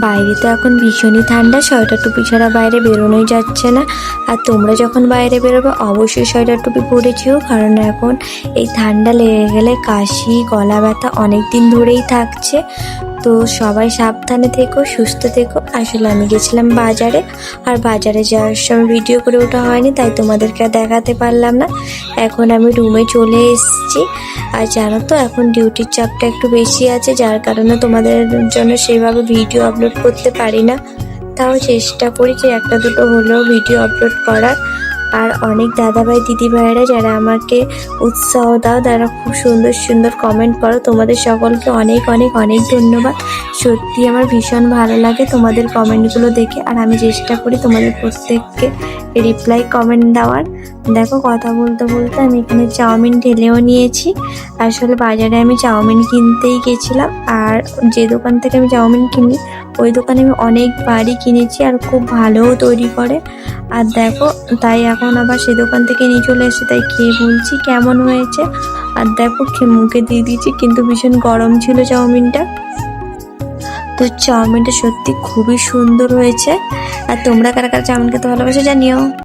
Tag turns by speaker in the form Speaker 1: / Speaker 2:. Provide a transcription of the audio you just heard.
Speaker 1: বাইরে তো এখন ভীষণই ঠান্ডা, সোয়েটার টুপি ছাড়া বাইরে বেরোনোই যাচ্ছে না। আর তোমরা যখন বাইরে বেরোবে, অবশ্যই সোয়েটার টুপি পরেছিও কারণ এখন এই ঠান্ডা লেগে গেলে কাশি গলা ব্যথা অনেক দিন ধরেই থাকছে। তো সবাই সাবধানে থেকো, সুস্থ থেকো। আসলে আমি গেছিলাম বাজারে, আর বাজারে যাওয়ার সময় ভিডিও করে ওঠা হয়নি, তাই তোমাদেরকে দেখাতে পারলাম না। এখন আমি রুমে চলে এসেছি। আর জানো তো, এখন ডিউটির চাপটা একটু বেশি আছে, যার কারণে তোমাদের জন্য সেভাবে ভিডিও আপলোড করতে পারি না। তাও চেষ্টা করি যে একটা দুটো হলেও ভিডিও আপলোড করার। আর অনেক দাদাভাই দিদিভাইরা যারা আমাকে উৎসাহ দাও, তারা খুব সুন্দর সুন্দর কমেন্ট করো। তোমাদের সকলকে অনেক অনেক অনেক ধন্যবাদ। সত্যি আমার ভীষণ ভালো লাগে তোমাদের কমেন্টগুলো দেখে। আর আমি চেষ্টা করি তোমাদের প্রত্যেককে রিপ্লাই কমেন্ট দেওয়ার। দেখো কথা বলতে বলতে আমি এখানে চাউমিন ঢেলেও নিয়েছি। আসলে বাজারে আমি চাউমিন কিনতেই গেছিলাম। আর যে দোকান থেকে আমি চাউমিন কিনি ওই দোকানে আমি অনেক বাড়ি কিনেছি আর খুব ভালোও তৈরি করে। আর দেখো, তাই এখন আবার সে দোকান থেকে নিয়ে চলে এসে তাই খেয়ে বলছি কেমন হয়েছে? আর দেখো মুখে দিয়ে দিয়েছি, কিন্তু ভীষণ গরম ছিল চাউমিনটা। তো চাউমিনটা সত্যি খুবই সুন্দর হয়েছে। আর তোমরা কারা কারা চাউমিন খেতে ভালোবাসো জানিও।